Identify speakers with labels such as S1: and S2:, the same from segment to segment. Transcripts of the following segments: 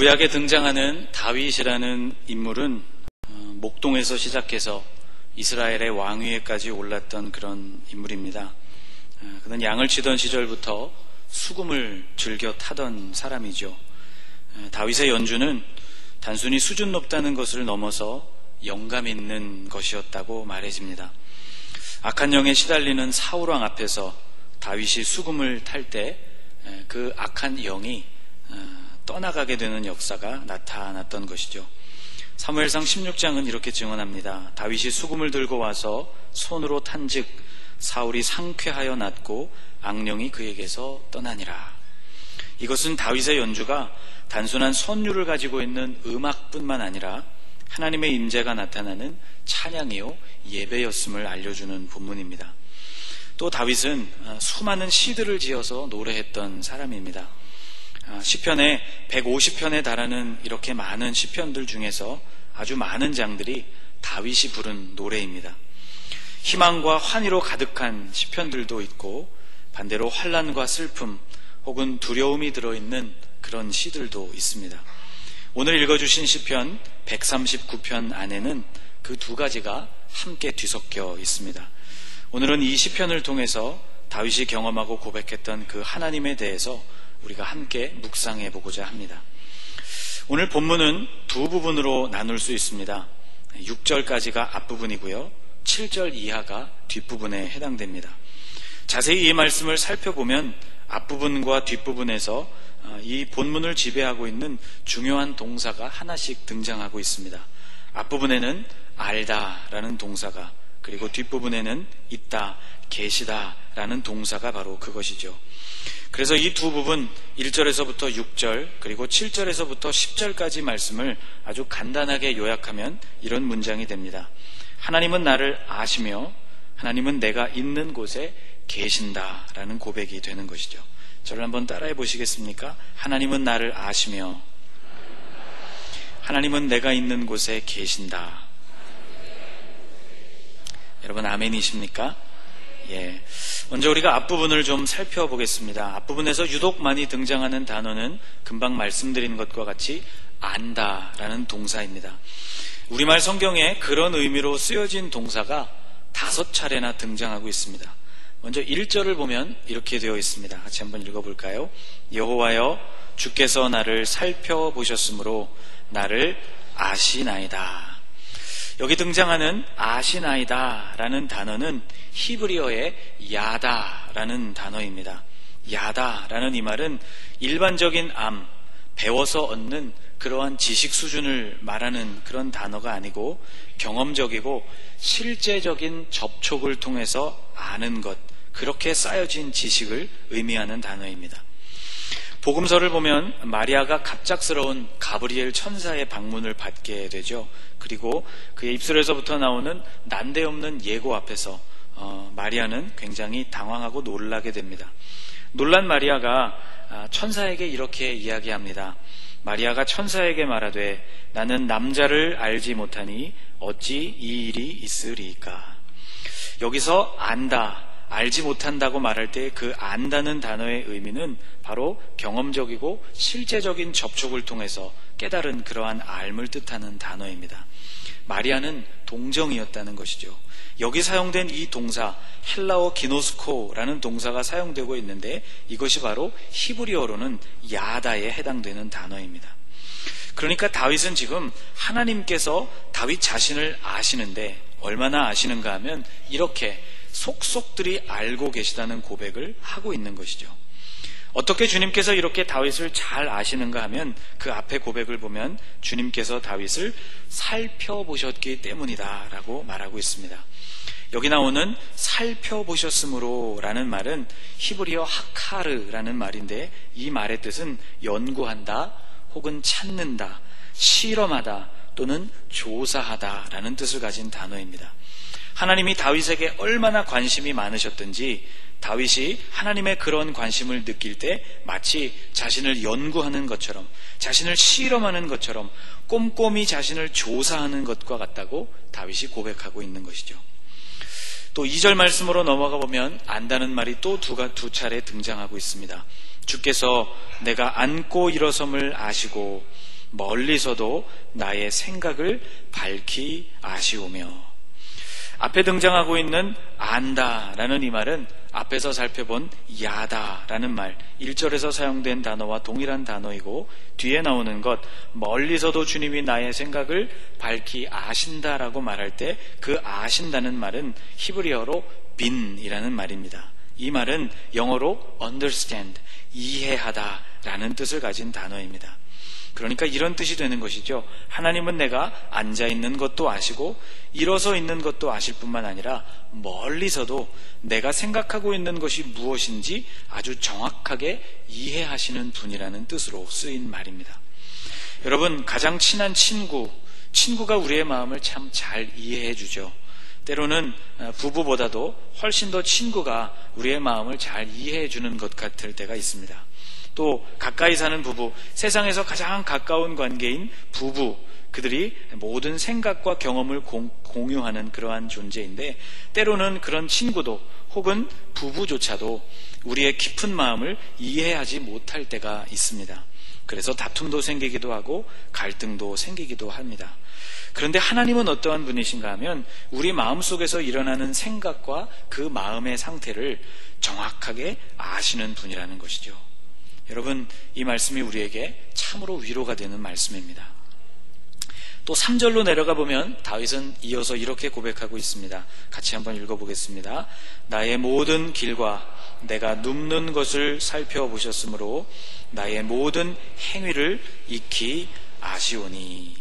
S1: 구약에 등장하는 다윗이라는 인물은 어, 목동에서 시작해서 이스라엘의 왕위에까지 올랐던 그런 인물입니다. 어, 그는 양을 치던 시절부터 수금을 즐겨 타던 사람이죠. 어, 다윗의 연주는 단순히 수준 높다는 것을 넘어서 영감 있는 것이었다고 말해집니다. 악한 영에 시달리는 사울왕 앞에서 다윗이 수금을 탈 때 그 악한 영이 떠나가게 되는 역사가 나타났던 것이죠. 사무엘상 16장은 이렇게 증언합니다. 다윗이 수금을 들고 와서 손으로 탄즉 사울이 상쾌하여 낫고 악령이 그에게서 떠나니라. 이것은 다윗의 연주가 단순한 선율을 가지고 있는 음악뿐만 아니라 하나님의 임재가 나타나는 찬양이요 예배였음을 알려주는 본문입니다. 또 다윗은 수많은 시들을 지어서 노래했던 사람입니다. 아, 시편에 150편에 달하는 이렇게 많은 시편들 중에서 아주 많은 장들이 다윗이 부른 노래입니다. 희망과 환희로 가득한 시편들도 있고 반대로 환란과 슬픔 혹은 두려움이 들어있는 그런 시들도 있습니다. 오늘 읽어주신 시편 139편 안에는 그 두 가지가 함께 뒤섞여 있습니다. 오늘은 이 시편을 통해서 다윗이 경험하고 고백했던 그 하나님에 대해서 우리가 함께 묵상해 보고자 합니다. 오늘 본문은 두 부분으로 나눌 수 있습니다. 6절까지가 앞부분이고요. 7절 이하가 뒷부분에 해당됩니다. 자세히 이 말씀을 살펴보면 앞부분과 뒷부분에서 어, 이 본문을 지배하고 있는 중요한 동사가 하나씩 등장하고 있습니다. 앞부분에는 알다 라는 동사가 그리고 뒷부분에는 있다, 계시다 라는 동사가 바로 그것이죠. 그래서 이 두 부분 1절에서부터 6절 그리고 7절에서부터 10절까지 말씀을 아주 간단하게 요약하면 이런 문장이 됩니다. 하나님은 나를 아시며 하나님은 내가 있는 곳에 계신다라는 고백이 되는 것이죠. 저를 한번 따라해 보시겠습니까? 하나님은 나를 아시며 하나님은 내가 있는 곳에 계신다. 여러분 아멘이십니까? 예. 먼저 우리가 앞부분을 좀 살펴보겠습니다. 앞부분에서 유독 많이 등장하는 단어는 금방 말씀드린 것과 같이 안다라는 동사입니다. 우리말 성경에 그런 의미로 쓰여진 동사가 다섯 차례나 등장하고 있습니다. 먼저 1절을 보면 이렇게 되어 있습니다. 같이 한번 읽어볼까요? 여호와여 주께서 나를 살펴보셨으므로 나를 아시나이다. 여기 등장하는 아시나이다라는 단어는 히브리어의 야다라는 단어입니다. 야다라는 이 말은 일반적인 암, 배워서 얻는 그러한 지식 수준을 말하는 그런 단어가 아니고 경험적이고 실제적인 접촉을 통해서 아는 것, 그렇게 쌓여진 지식을 의미하는 단어입니다. 복음서를 보면 마리아가 갑작스러운 가브리엘 천사의 방문을 받게 되죠. 그리고 그의 입술에서부터 나오는 난데없는 예고 앞에서 어, 마리아는 굉장히 당황하고 놀라게 됩니다. 놀란 마리아가 아, 천사에게 이렇게 이야기합니다. 마리아가 천사에게 말하되 나는 남자를 알지 못하니 어찌 이 일이 있으리까. 여기서 안다, 알지 못한다고 말할 때 그 안다는 단어의 의미는 바로 경험적이고 실제적인 접촉을 통해서 깨달은 그러한 알을 뜻하는 단어입니다. 마리아는 동정이었다는 것이죠. 여기 사용된 이 동사 헬라어 기노스코라는 동사가 사용되고 있는데 이것이 바로 히브리어로는 야다에 해당되는 단어입니다. 그러니까 다윗은 지금 하나님께서 다윗 자신을 아시는데 얼마나 아시는가 하면 이렇게 속속들이 알고 계시다는 고백을 하고 있는 것이죠. 어떻게 주님께서 이렇게 다윗을 잘 아시는가 하면 그 앞에 고백을 보면 주님께서 다윗을 살펴보셨기 때문이다 라고 말하고 있습니다. 여기 나오는 살펴보셨으므로 라는 말은 히브리어 하카르라는 말인데 이 말의 뜻은 연구한다 혹은 찾는다, 실험하다 또는 조사하다 라는 뜻을 가진 단어입니다. 하나님이 다윗에게 얼마나 관심이 많으셨든지 다윗이 하나님의 그런 관심을 느낄 때 마치 자신을 연구하는 것처럼 자신을 실험하는 것처럼 꼼꼼히 자신을 조사하는 것과 같다고 다윗이 고백하고 있는 것이죠. 또 2절 말씀으로 넘어가 보면 안다는 말이 또 두, 두 차례 등장하고 있습니다. 주께서 내가 안고 일어섬을 아시고 멀리서도 나의 생각을 밝히 아시오며 앞에 등장하고 있는 안다라는 이 말은 앞에서 살펴본 야다라는 말 1절에서 사용된 단어와 동일한 단어이고 뒤에 나오는 것 멀리서도 주님이 나의 생각을 밝히 아신다라고 말할 때 그 아신다는 말은 히브리어로 빈이라는 말입니다. 이 말은 영어로 understand 이해하다라는 뜻을 가진 단어입니다. 그러니까 이런 뜻이 되는 것이죠. 하나님은 내가 앉아 있는 것도 아시고 일어서 있는 것도 아실 뿐만 아니라 멀리서도 내가 생각하고 있는 것이 무엇인지 아주 정확하게 이해하시는 분이라는 뜻으로 쓰인 말입니다. 여러분, 가장 친한 친구, 친구가 우리의 마음을 참 잘 이해해 주죠. 때로는 부부보다도 훨씬 더 친구가 우리의 마음을 잘 이해해 주는 것 같을 때가 있습니다. 또 가까이 사는 부부, 세상에서 가장 가까운 관계인 부부, 그들이 모든 생각과 경험을 공, 유하는 그러한 존재인데 때로는 그런 친구도 혹은 부부조차도 우리의 깊은 마음을 이해하지 못할 때가 있습니다. 그래서 다툼도 생기기도 하고 갈등도 생기기도 합니다. 그런데 하나님은 어떠한 분이신가 하면 우리 마음 속에서 일어나는 생각과 그 마음의 상태를 정확하게 아시는 분이라는 것이죠. 여러분, 이 말씀이 우리에게 참으로 위로가 되는 말씀입니다. 또 3절로 내려가 보면 다윗은 이어서 이렇게 고백하고 있습니다. 같이 한번 읽어보겠습니다. 나의 모든 길과 내가 눕는 것을 살펴보셨으므로 나의 모든 행위를 익히 아시오니.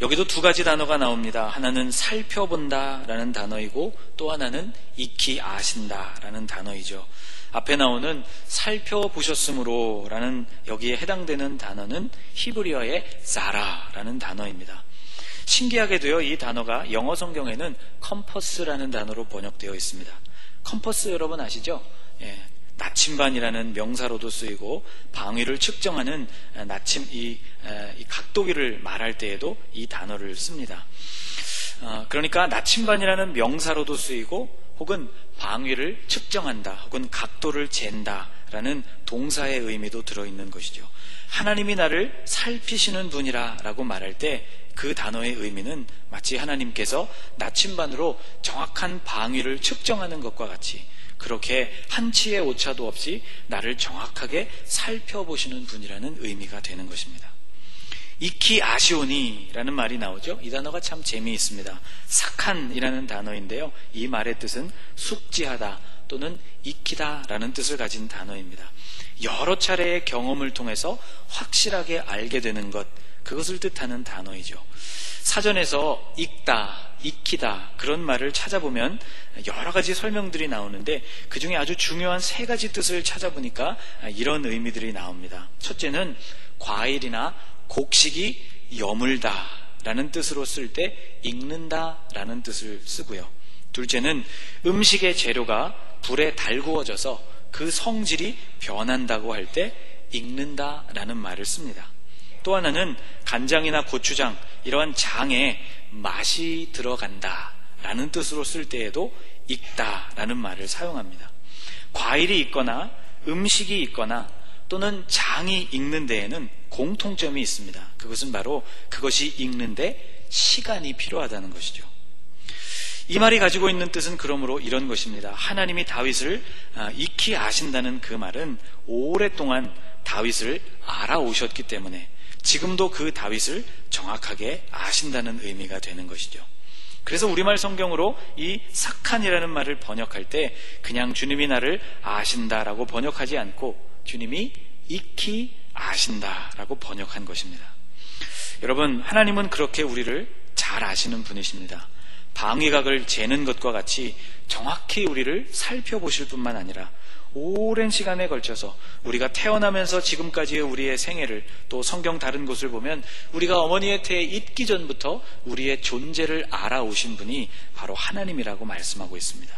S1: 여기도 두 가지 단어가 나옵니다. 하나는 살펴본다 라는 단어이고 또 하나는 익히 아신다 라는 단어이죠. 앞에 나오는 살펴보셨으므로 라는 여기에 해당되는 단어는 히브리어의 자라라는 단어입니다. 신기하게도요, 이 단어가 영어 성경에는 컴퍼스라는 단어로 번역되어 있습니다. 컴퍼스 여러분 아시죠? 예, 나침반이라는 명사로도 쓰이고 방위를 측정하는 나침 이, 이 각도기를 말할 때에도 이 단어를 씁니다. 어, 그러니까 나침반이라는 명사로도 쓰이고 혹은 방위를 측정한다 혹은 각도를 잰다라는 동사의 의미도 들어있는 것이죠. 하나님이 나를 살피시는 분이라 라고 말할 때 그 단어의 의미는 마치 하나님께서 나침반으로 정확한 방위를 측정하는 것과 같이 그렇게 한치의 오차도 없이 나를 정확하게 살펴보시는 분이라는 의미가 되는 것입니다. 이키 아시오니라는 말이 나오죠. 이 단어가 참 재미있습니다. 사칸이라는 단어인데요. 이 말의 뜻은 숙지하다 또는 익히다라는 뜻을 가진 단어입니다. 여러 차례의 경험을 통해서 확실하게 알게 되는 것, 그것을 뜻하는 단어이죠. 사전에서 읽다, 익히다 그런 말을 찾아보면 여러 가지 설명들이 나오는데 그 중에 아주 중요한 세 가지 뜻을 찾아보니까 이런 의미들이 나옵니다. 첫째는 과일이나 곡식이 여물다 라는 뜻으로 쓸 때 익는다 라는 뜻을 쓰고요. 둘째는 음식의 재료가 불에 달구어져서 그 성질이 변한다고 할 때 익는다 라는 말을 씁니다. 또 하나는 간장이나 고추장 이러한 장에 맛이 들어간다 라는 뜻으로 쓸 때에도 익다 라는 말을 사용합니다. 과일이 있거나 음식이 있거나 또는 장이 익는 데에는 공통점이 있습니다. 그것은 바로 그것이 익는데 시간이 필요하다는 것이죠. 이 말이 가지고 있는 뜻은 그러므로 이런 것입니다. 하나님이 다윗을 아, 익히 아신다는 그 말은 오랫동안 다윗을 알아오셨기 때문에 지금도 그 다윗을 정확하게 아신다는 의미가 되는 것이죠. 그래서 우리말 성경으로 이 사칸이라는 말을 번역할 때 그냥 주님이 나를 아신다라고 번역하지 않고 주님이 익히 아신다라고 번역한 것입니다. 여러분, 하나님은 그렇게 우리를 잘 아시는 분이십니다. 방위각을 재는 것과 같이 정확히 우리를 살펴보실 뿐만 아니라 오랜 시간에 걸쳐서 우리가 태어나면서 지금까지의 우리의 생애를 또 성경 다른 곳을 보면 우리가 어머니의 태에 있기 전부터 우리의 존재를 알아오신 분이 바로 하나님이라고 말씀하고 있습니다.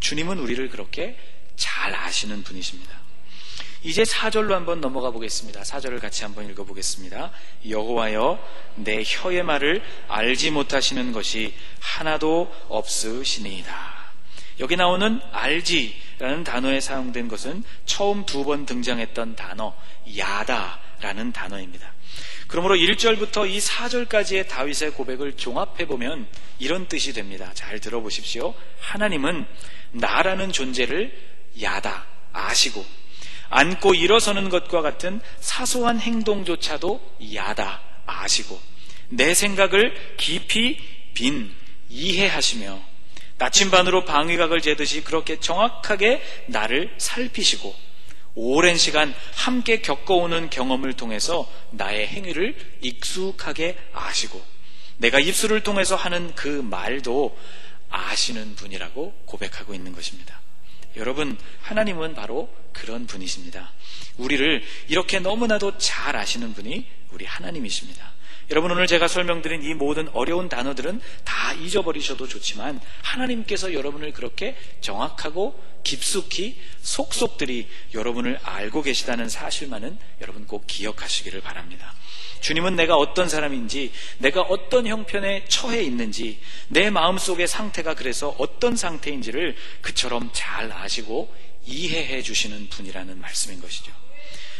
S1: 주님은 우리를 그렇게 잘 아시는 분이십니다. 이제 4절로 한번 넘어가 보겠습니다. 4절을 같이 한번 읽어 보겠습니다. 여호와여 내 혀의 말을 알지 못하시는 것이 하나도 없으시니이다. 여기 나오는 알지 라는 단어에 사용된 것은 처음 두 번 등장했던 단어, 야다라는 단어입니다. 그러므로 1절부터 이 4절까지의 다윗의 고백을 종합해 보면 이런 뜻이 됩니다. 잘 들어보십시오. 하나님은 나라는 존재를 야다, 아시고, 앉고 일어서는 것과 같은 사소한 행동조차도 야다, 아시고, 내 생각을 깊이 빈, 이해하시며, 나침반으로 방위각을 재듯이 그렇게 정확하게 나를 살피시고, 오랜 시간 함께 겪어오는 경험을 통해서 나의 행위를 익숙하게 아시고 내가 입술을 통해서 하는 그 말도 아시는 분이라고 고백하고 있는 것입니다. 여러분, 하나님은 바로 그런 분이십니다. 우리를 이렇게 너무나도 잘 아시는 분이 우리 하나님이십니다. 여러분 오늘 제가 설명드린 이 모든 어려운 단어들은 다 잊어버리셔도 좋지만 하나님께서 여러분을 그렇게 정확하고 깊숙이 속속들이 여러분을 알고 계시다는 사실만은 여러분 꼭 기억하시기를 바랍니다. 주님은 내가 어떤 사람인지, 내가 어떤 형편에 처해 있는지, 내 마음속의 상태가 그래서 어떤 상태인지를 그처럼 잘 아시고 이해해 주시는 분이라는 말씀인 것이죠.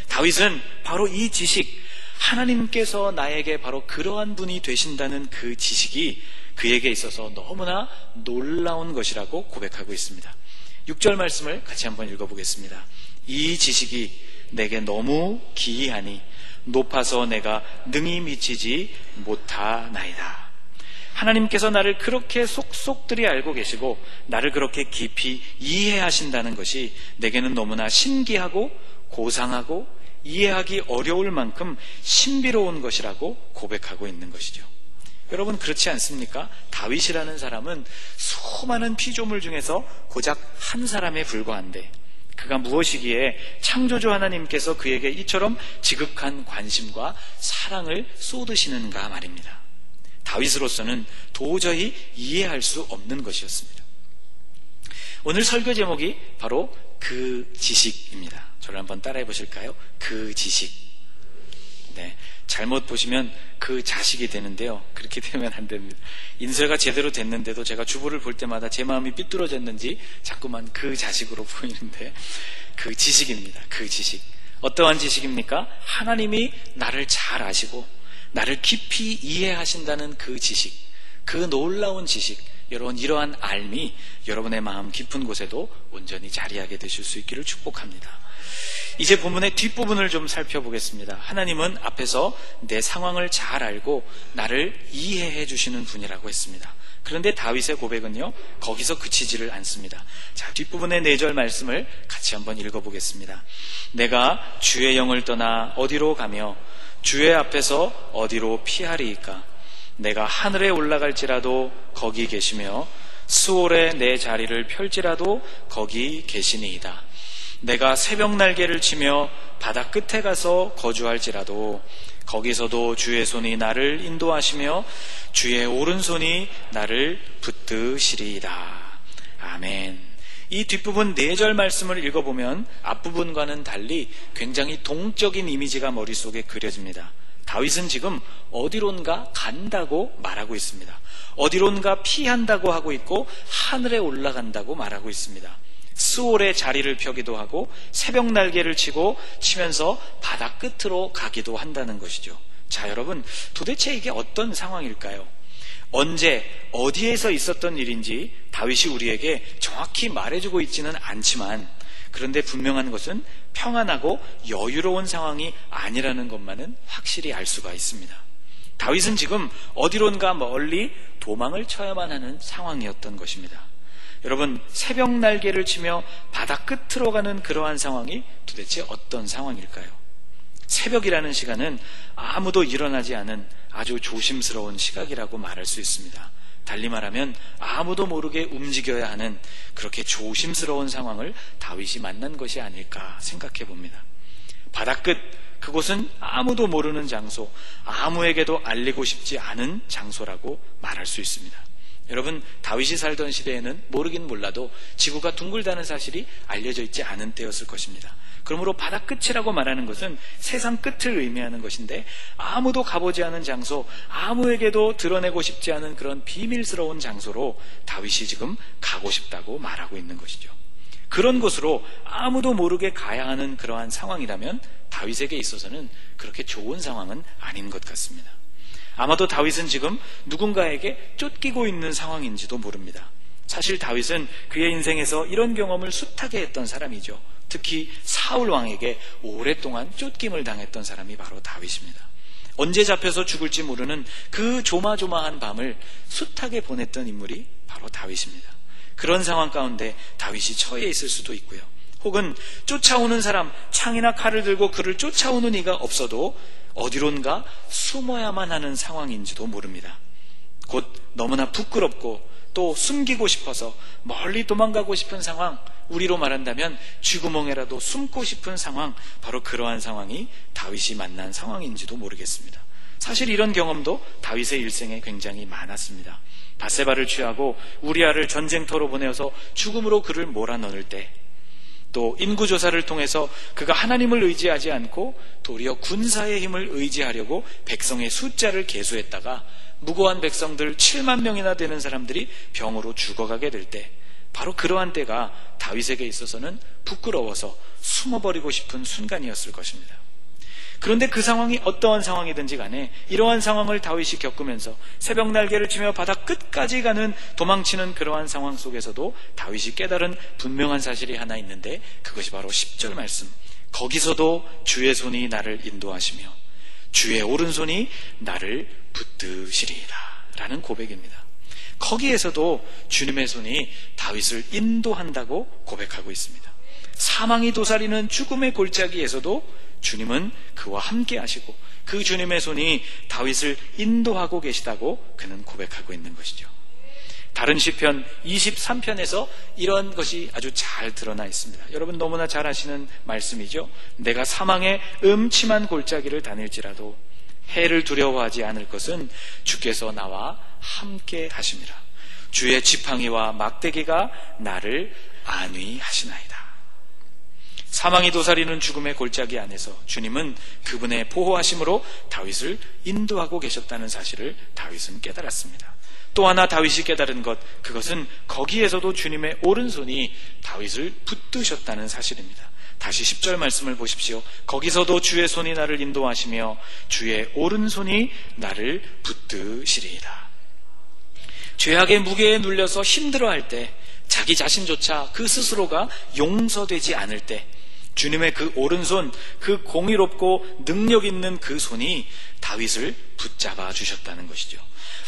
S1: 다윗은 바로 이 지식, 하나님께서 나에게 바로 그러한 분이 되신다는 그 지식이 그에게 있어서 너무나 놀라운 것이라고 고백하고 있습니다. 6절 말씀을 같이 한번 읽어보겠습니다. 이 지식이 내게 너무 기이하니 높아서 내가 능히 미치지 못하나이다. 하나님께서 나를 그렇게 속속들이 알고 계시고 나를 그렇게 깊이 이해하신다는 것이 내게는 너무나 신기하고 고상하고 이해하기 어려울 만큼 신비로운 것이라고 고백하고 있는 것이죠. 여러분 그렇지 않습니까? 다윗이라는 사람은 수많은 피조물 중에서 고작 한 사람에 불과한데 그가 무엇이기에 창조주 하나님께서 그에게 이처럼 지극한 관심과 사랑을 쏟으시는가 말입니다. 다윗으로서는 도저히 이해할 수 없는 것이었습니다. 오늘 설교 제목이 바로 그 지식입니다. 저를 한번 따라해 보실까요? 그 지식. 네. 잘못 보시면 그 자식이 되는데요. 그렇게 되면 안 됩니다. 인쇄가 제대로 됐는데도 제가 주부를 볼 때마다 제 마음이 삐뚤어졌는지 자꾸만 그 자식으로 보이는데 그 지식입니다. 그 지식. 어떠한 지식입니까? 하나님이 나를 잘 아시고 나를 깊이 이해하신다는 그 지식. 그 놀라운 지식. 여러분 이러한 알미 여러분의 마음 깊은 곳에도 온전히 자리하게 되실 수 있기를 축복합니다. 이제 본문의 뒷부분을 좀 살펴보겠습니다. 하나님은 앞에서 내 상황을 잘 알고 나를 이해해 주시는 분이라고 했습니다. 그런데 다윗의 고백은요, 거기서 그치지를 않습니다. 자, 뒷부분의 네절 말씀을 같이 한번 읽어보겠습니다. 내가 주의 영을 떠나 어디로 가며 주의 앞에서 어디로 피하리이까? 내가 하늘에 올라갈지라도 거기 계시며 수월에 내 자리를 펼지라도 거기 계시니이다. 내가 새벽 날개를 치며 바다 끝에 가서 거주할지라도 거기서도 주의 손이 나를 인도하시며 주의 오른손이 나를 붙드시리이다. 아멘. 이 뒷부분 네절 말씀을 읽어보면 앞부분과는 달리 굉장히 동적인 이미지가 머릿속에 그려집니다. 다윗은 지금 어디론가 간다고 말하고 있습니다. 어디론가 피한다고 하고 있고 하늘에 올라간다고 말하고 있습니다. 스올에 자리를 펴기도 하고 새벽 날개를 치고 치면서 바다 끝으로 가기도 한다는 것이죠. 자, 여러분, 도대체 이게 어떤 상황일까요? 언제, 어디에서 있었던 일인지 다윗이 우리에게 정확히 말해주고 있지는 않지만 그런데 분명한 것은 평안하고 여유로운 상황이 아니라는 것만은 확실히 알 수가 있습니다. 다윗은 지금 어디론가 멀리 도망을 쳐야만 하는 상황이었던 것입니다. 여러분, 새벽 날개를 치며 바다 끝으로 가는 그러한 상황이 도대체 어떤 상황일까요? 새벽이라는 시간은 아무도 일어나지 않은 아주 조심스러운 시각이라고 말할 수 있습니다. 달리 말하면 아무도 모르게 움직여야 하는 그렇게 조심스러운 상황을 다윗이 만난 것이 아닐까 생각해 봅니다. 바다 끝, 그곳은 아무도 모르는 장소, 아무에게도 알리고 싶지 않은 장소라고 말할 수 있습니다. 여러분 다윗이 살던 시대에는 모르긴 몰라도 지구가 둥글다는 사실이 알려져 있지 않은 때였을 것입니다. 그러므로 바다 끝이라고 말하는 것은 세상 끝을 의미하는 것인데 아무도 가보지 않은 장소, 아무에게도 드러내고 싶지 않은 그런 비밀스러운 장소로 다윗이 지금 가고 싶다고 말하고 있는 것이죠. 그런 곳으로 아무도 모르게 가야 하는 그러한 상황이라면 다윗에게 있어서는 그렇게 좋은 상황은 아닌 것 같습니다. 아마도 다윗은 지금 누군가에게 쫓기고 있는 상황인지도 모릅니다. 사실 다윗은 그의 인생에서 이런 경험을 숱하게 했던 사람이죠. 특히 사울 왕에게 오랫동안 쫓김을 당했던 사람이 바로 다윗입니다. 언제 잡혀서 죽을지 모르는 그 조마조마한 밤을 숱하게 보냈던 인물이 바로 다윗입니다. 그런 상황 가운데 다윗이 처해 있을 수도 있고요. 혹은 쫓아오는 사람, 창이나 칼을 들고 그를 쫓아오는 이가 없어도 어디론가 숨어야만 하는 상황인지도 모릅니다. 곧 너무나 부끄럽고 또 숨기고 싶어서 멀리 도망가고 싶은 상황, 우리로 말한다면 쥐구멍에라도 숨고 싶은 상황, 바로 그러한 상황이 다윗이 만난 상황인지도 모르겠습니다. 사실 이런 경험도 다윗의 일생에 굉장히 많았습니다. 바세바를 취하고 우리아를 전쟁터로 보내어서 죽음으로 그를 몰아넣을 때, 또 인구조사를 통해서 그가 하나님을 의지하지 않고 도리어 군사의 힘을 의지하려고 백성의 숫자를 계수했다가 무고한 백성들 7만 명이나 되는 사람들이 병으로 죽어가게 될 때, 바로 그러한 때가 다윗에게 있어서는 부끄러워서 숨어버리고 싶은 순간이었을 것입니다. 그런데 그 상황이 어떠한 상황이든지 간에 이러한 상황을 다윗이 겪으면서 새벽 날개를 치며 바다 끝까지 가는 도망치는 그러한 상황 속에서도 다윗이 깨달은 분명한 사실이 하나 있는데 그것이 바로 10절 말씀. 거기서도 주의 손이 나를 인도하시며 주의 오른손이 나를 붙드시리라. 라는 고백입니다. 거기에서도 주님의 손이 다윗을 인도한다고 고백하고 있습니다. 사망이 도사리는 죽음의 골짜기에서도 주님은 그와 함께 하시고 그 주님의 손이 다윗을 인도하고 계시다고 그는 고백하고 있는 것이죠. 다른 시편 23편에서 이런 것이 아주 잘 드러나 있습니다. 여러분 너무나 잘 아시는 말씀이죠. 내가 사망의 음침한 골짜기를 다닐지라도 해를 두려워하지 않을 것은 주께서 나와 함께 하심이라. 주의 지팡이와 막대기가 나를 안위하시나이다. 사망이 도사리는 죽음의 골짜기 안에서 주님은 그분의 보호하심으로 다윗을 인도하고 계셨다는 사실을 다윗은 깨달았습니다. 또 하나 다윗이 깨달은 것, 그것은 거기에서도 주님의 오른손이 다윗을 붙드셨다는 사실입니다. 다시 10절 말씀을 보십시오. 거기서도 주의 손이 나를 인도하시며 주의 오른손이 나를 붙드시리이다. 죄악의 무게에 눌려서 힘들어할 때, 자기 자신조차 그 스스로가 용서되지 않을 때, 주님의 그 오른손, 그 공의롭고 능력 있는 그 손이 다윗을 붙잡아 주셨다는 것이죠.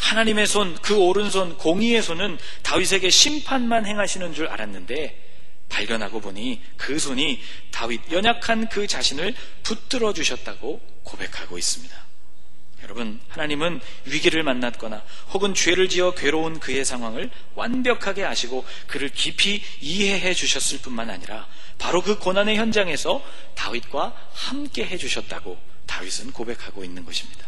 S1: 하나님의 손, 그 오른손, 공의의 손은 다윗에게 심판만 행하시는 줄 알았는데 발견하고 보니 그 손이 다윗 연약한 그 자신을 붙들어 주셨다고 고백하고 있습니다. 여러분, 하나님은 위기를 만났거나 혹은 죄를 지어 괴로운 그의 상황을 완벽하게 아시고 그를 깊이 이해해 주셨을 뿐만 아니라 바로 그 고난의 현장에서 다윗과 함께 해 주셨다고 다윗은 고백하고 있는 것입니다.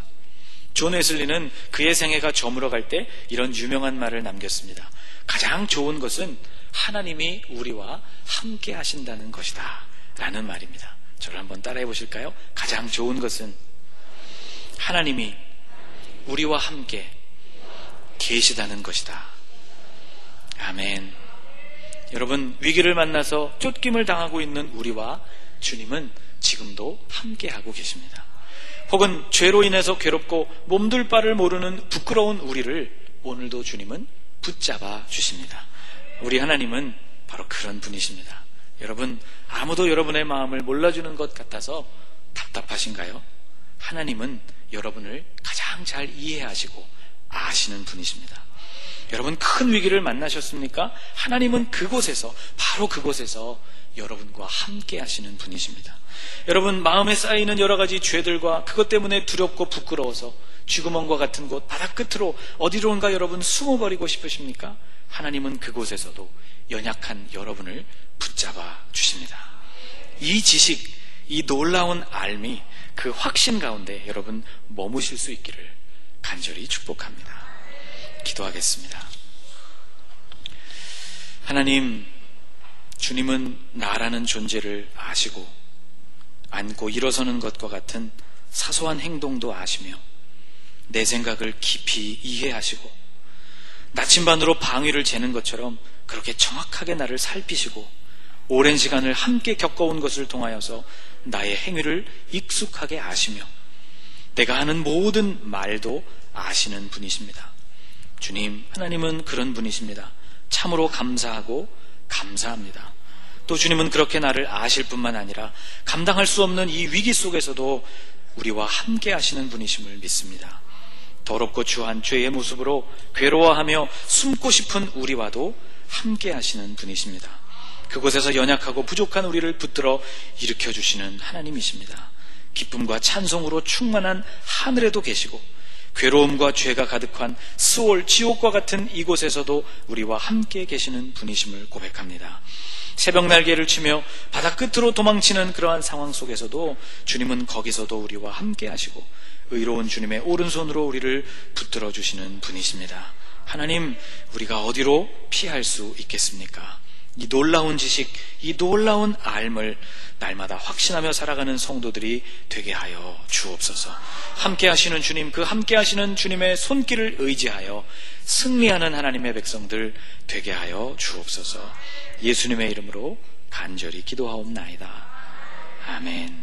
S1: 존 웨슬리는 그의 생애가 저물어 갈 때 이런 유명한 말을 남겼습니다. 가장 좋은 것은 하나님이 우리와 함께 하신다는 것이다. 라는 말입니다. 저를 한번 따라해 보실까요? 가장 좋은 것은 하나님이 우리와 함께 계시다는 것이다. 아멘. 여러분, 위기를 만나서 쫓김을 당하고 있는 우리와 주님은 지금도 함께하고 계십니다. 혹은 죄로 인해서 괴롭고 몸둘 바를 모르는 부끄러운 우리를 오늘도 주님은 붙잡아 주십니다. 우리 하나님은 바로 그런 분이십니다. 여러분, 아무도 여러분의 마음을 몰라주는 것 같아서 답답하신가요? 하나님은 여러분을 가장 잘 이해하시고 아시는 분이십니다. 여러분 큰 위기를 만나셨습니까? 하나님은 그곳에서 바로 그곳에서 여러분과 함께 하시는 분이십니다. 여러분 마음에 쌓이는 여러 가지 죄들과 그것 때문에 두렵고 부끄러워서 쥐구멍과 같은 곳 바다 끝으로 어디론가 여러분 숨어버리고 싶으십니까? 하나님은 그곳에서도 연약한 여러분을 붙잡아 주십니다. 이 지식, 이 놀라운 알미 그 확신 가운데 여러분 머무실 수 있기를 간절히 축복합니다. 기도하겠습니다. 하나님, 주님은 나라는 존재를 아시고 안고 일어서는 것과 같은 사소한 행동도 아시며 내 생각을 깊이 이해하시고 나침반으로 방위를 재는 것처럼 그렇게 정확하게 나를 살피시고 오랜 시간을 함께 겪어온 것을 통하여서 나의 행위를 익숙하게 아시며 내가 하는 모든 말도 아시는 분이십니다. 주님, 하나님은 그런 분이십니다. 참으로 감사하고 감사합니다. 또 주님은 그렇게 나를 아실 뿐만 아니라 감당할 수 없는 이 위기 속에서도 우리와 함께 하시는 분이심을 믿습니다. 더럽고 주한 죄의 모습으로 괴로워하며 숨고 싶은 우리와도 함께 하시는 분이십니다. 그곳에서 연약하고 부족한 우리를 붙들어 일으켜 주시는 하나님이십니다. 기쁨과 찬송으로 충만한 하늘에도 계시고 괴로움과 죄가 가득한 스올 지옥과 같은 이곳에서도 우리와 함께 계시는 분이심을 고백합니다. 새벽 날개를 치며 바다 끝으로 도망치는 그러한 상황 속에서도 주님은 거기서도 우리와 함께 하시고 의로운 주님의 오른손으로 우리를 붙들어 주시는 분이십니다. 하나님, 우리가 어디로 피할 수 있겠습니까? 이 놀라운 지식, 이 놀라운 알을 날마다 확신하며 살아가는 성도들이 되게 하여 주옵소서. 함께 하시는 주님, 그 함께 하시는 주님의 손길을 의지하여 승리하는 하나님의 백성들 되게 하여 주옵소서. 예수님의 이름으로 간절히 기도하옵나이다. 아멘.